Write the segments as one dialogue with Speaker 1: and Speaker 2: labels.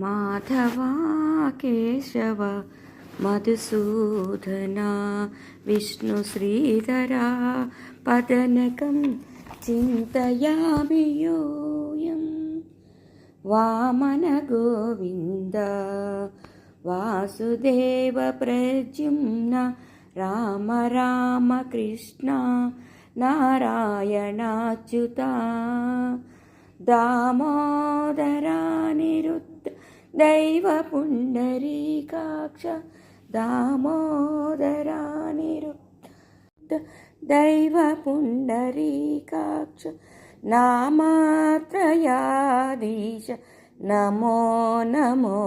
Speaker 1: माधवा केशव मधुसूदना विष्णुश्रीधरा पदनकं चिन्तयामि योऽयं वामनगोविन्द वासुदेवप्रद्युम्न राम राम कृष्ण దైవ పుండరీకాక్ష దామోదరానిరు దైవ పుండరీకాక్ష నామాత్రయాధీశ నమో నమో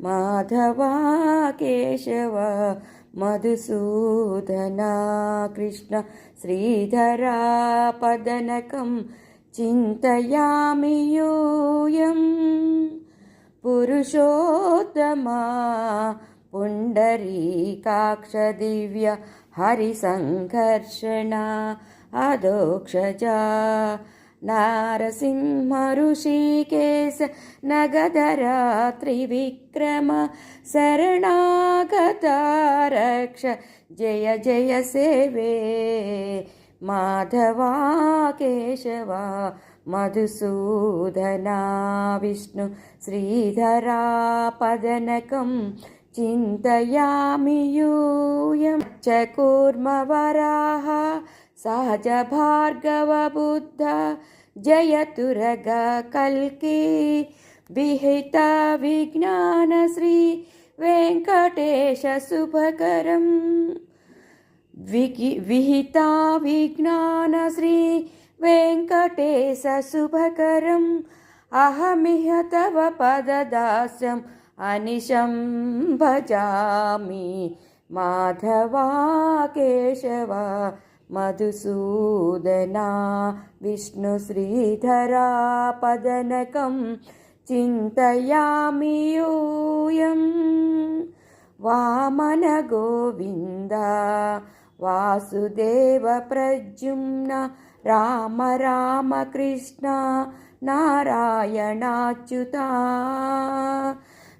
Speaker 1: మాధవా కేశవ మధుసూదనా కృష్ణ శ్రీధరా పదనకం చింతయామి पुरुषोत्तमा पुण्डरीकाक्षदिव्य हरिसङ्घर्षणा अधोक्षजा नारसिंहऋषिकेश नगधरा त्रिविक्रम शरणागता रक्ष जय जय सेवे माधवा केशवा मधुसूदना विष्णु श्रीधरा पदनकं चिन्तयामि यूयं। च कूर्मवराः सहजभार्गवबुद्ध जयतुरग कल्की विहिता विज्ञानश्री वेङ्कटेशशुभकरम् विहिता विज्ञानश्री वेङ्कटेशशुभकरम् अहमिह तव पददास्यम् अनिशं भजामि। माधवा केशव मधुसूदना विष्णुश्रीधरा पदनकं चिन्तयामि यूयम्। वामनगोविन्द వాసుదేవ ప్రజుమ్న రామ రామ కృష్ణ నారాయణాచ్యుత.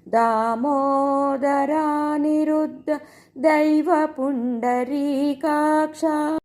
Speaker 1: దామోదరానిరుద్ధ దైవ పుండరీకాక్ష.